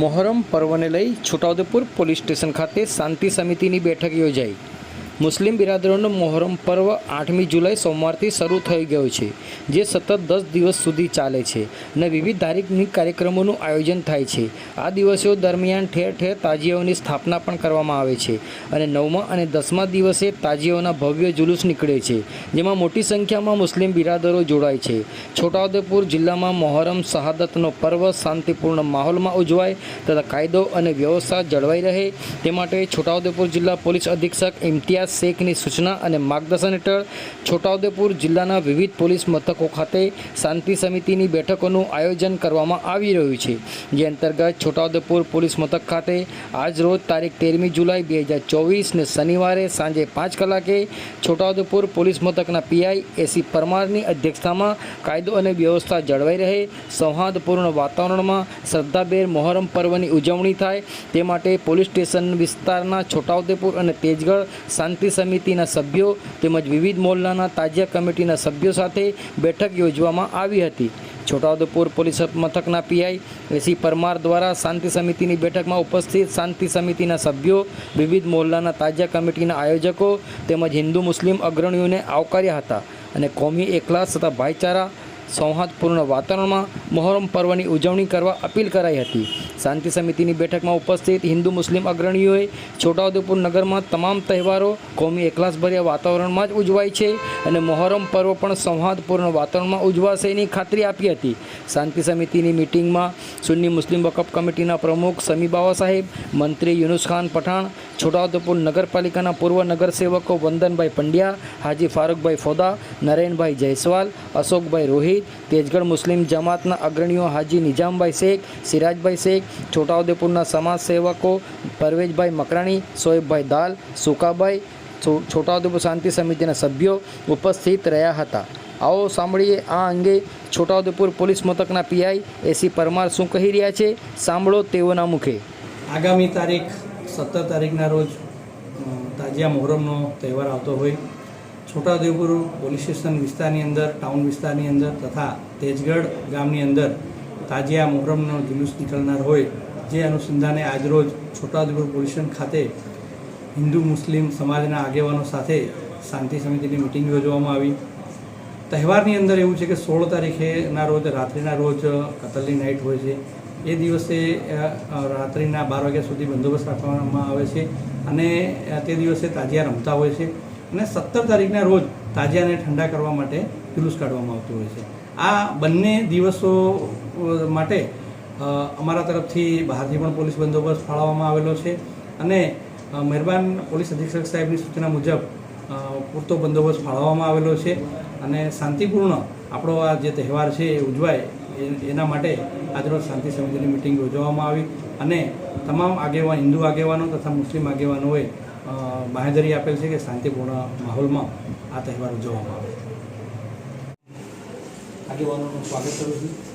મોહરમ પર્વને લઈ Chhota Udepur police station ખાતે શાંતિ સમિતિની બેઠક યોજાઈ. મુસ્લિમ બિરાદરોનો મોહરમ પર્વ આઠમી જુલાઈ સોમવારથી શરૂ થઈ ગયો છે, જે સતત દસ દિવસ સુધી ચાલે છે અને વિવિધ ધાર્મિક કાર્યક્રમોનું આયોજન થાય છે. આ દિવસો દરમિયાન ઠેર ઠેર તાજીઓની સ્થાપના પણ કરવામાં આવે છે અને નવમા અને દસમા દિવસે તાજીઓના ભવ્ય જુલુસ નીકળે છે, જેમાં મોટી સંખ્યામાં મુસ્લિમ બિરાદરો જોડાય છે. છોટાઉદેપુર જિલ્લામાં મોહરમ શહાદતનો પર્વ શાંતિપૂર્ણ માહોલમાં ઉજવાય તથા કાયદો અને વ્યવસ્થા જળવાઈ રહે તે માટે છોટાઉદેપુર જિલ્લા પોલીસ અધિક્ષક ઇમ્તિયાઝ શેખની સૂચના અને માર્ગદર્શન હેઠળ છોટાઉદેપુર જિલ્લાના વિવિધ પોલીસ મથકો ખાતે શાંતિ સમિતિની બેઠકોનું આયોજન કરવામાં આવી રહ્યું છે. જે અંતર્ગત છોટાઉદેપુર પોલીસ મથક ખાતે આજ રોજ તારીખ તેરમી જુલાઈ બે હજાર ચોવીસને શનિવારે સાંજે પાંચ કલાકે છોટાઉદેપુર પોલીસ મથકના પીઆઈ એસી પરમારની અધ્યક્ષતામાં કાયદો અને વ્યવસ્થા જળવાઈ રહે, સૌહાર્દપૂર્ણ વાતાવરણમાં શ્રદ્ધાભેર મોહરમ પર્વની ઉજવણી થાય, તે માટે પોલીસ સ્ટેશન વિસ્તારના છોટાઉદેપુર અને તેજગઢ શાંતિ સમિતિના સભ્યો તેમજ વિવિધ મોરલાના તાજિયા કમિટીના સભ્યો સાથે બેઠક યોજવામાં આવી હતી. છોટાઉદેપુર પોલીસ મથકના પીઆઈ એસી પરમાર દ્વારા શાંતિ સમિતિની બેઠકમાં ઉપસ્થિત શાંતિ સમિતિના સભ્યો, વિવિધ મોહલ્લાના તાજિયા કમિટીના આયોજકો તેમજ હિન્દુ મુસ્લિમ અગ્રણીઓને આવકાર્યા હતા અને કોમી એકલાસ તથા ભાઈચારા સૌહાર્દપૂર્ણ વાતાવરણમાં મહોરમ પર્વની ઉજવણી કરવા અપીલ કરાઈ હતી. શાંતિ સમિતિની બેઠકમાં ઉપસ્થિત હિન્દુ મુસ્લિમ અગ્રણીઓએ છોટાઉદેપુર નગરમાં તમામ તહેવારો, કોમી એકલાસભર્યા વાતાવરણમાં જ ઉજવાય છે અને મોહરમ પર્વ પણ સૌહાર્દપૂર્ણ વાતાવરણમાં ઉજવાશે એની ખાતરી આપી હતી. શાંતિ સમિતિની મિટિંગમાં સુન્ની મુસ્લિમ વકફ કમિટીના પ્રમુખ સમી બાવા સાહેબ, મંત્રી યુનુસ ખાન પઠાણ, છોટાઉદેપુર નગરપાલિકાના પૂર્વ નગરસેવકો વંદનભાઈ પંડ્યા, હાજી ફારૂકભાઈ ફોદા, નરેનભાઈ જયસ્વાલ, અશોકભાઈ રોહિત, તેજગઢ મુસ્લિમ જમાતના અગ્રણીઓ હાજી નિજામભાઈ શેખ, સિરાજભાઈ શેખ, છોટાઉદેપુરના સમાજ સેવકો પરવેજભાઈ મકરાણી સોએબભાઈ દાલ, સુકાભાઈ છોટાઉદેપુર શાંતિ સમિતિના સભ્યો ઉપસ્થિત રહ્યા હતા. આવો સાંભળીએ આ અંગે છોટાઉદેપુર પોલીસ મથકના પીઆઈ એસી પરમાર શું કહી રહ્યા છે? સાંભળો તેઓના મુખે. આગામી તારીખ સત્તર તારીખના રોજ તાજિયા મોહરમનો તહેવાર આવતો હોય. છોટાઉદેપુર પોલીસ સ્ટેશન વિસ્તારની અંદર, ટાઉન વિસ્તારની અંદર તથા તેજગઢ ગામની અંદર તાજિયા મોહરમનો જુલુસ નીકળનાર હોય. જે અનુસંધાને આજરોજ છોટાઉદેપુર પોલીસ સ્ટેશન ખાતે હિન્દુ મુસ્લિમ સમાજના આગેવાનો સાથે શાંતિ સમિતિની મિટિંગ યોજવામાં આવી. તહેવારની અંદર એવું છે કે સોળ તારીખેના રોજ, રાત્રિના રોજ કતલની નાઇટ હોય છે. એ દિવસે રાત્રિના બાર વાગ્યા સુધી બંદોબસ્ત રાખવામાં આવે છે અને તે દિવસે તાજિયા રમતા હોય છે અને સત્તર તારીખના રોજ તાજિયાને ઠંડા કરવા માટે જુલુસ કાઢવામાં આવતું હોય છે. આ બંને દિવસો માટે અમારા તરફથી બહારથી પણ પોલીસ બંદોબસ્ત ફાળવવામાં આવેલો છે અને મહેરબાન પોલીસ અધિક્ષક સાહેબની સૂચના મુજબ પૂરતો બંદોબસ્ત ફાળવવામાં આવેલો છે. અને શાંતિપૂર્ણ આપણો આ જે તહેવાર છે એ ઉજવાય એના માટે આજરોજ શાંતિ સમિતિની મિટિંગ યોજવામાં આવી અને તમામ આગેવાન, હિન્દુ આગેવાનો તથા મુસ્લિમ આગેવાનોએ બાહેધરી આપેલ છે કે શાંતિપૂર્ણ માહોલમાં આ તહેવાર ઉજવવામાં આવે. આગેવાનોનું સ્વાગત કરું છું.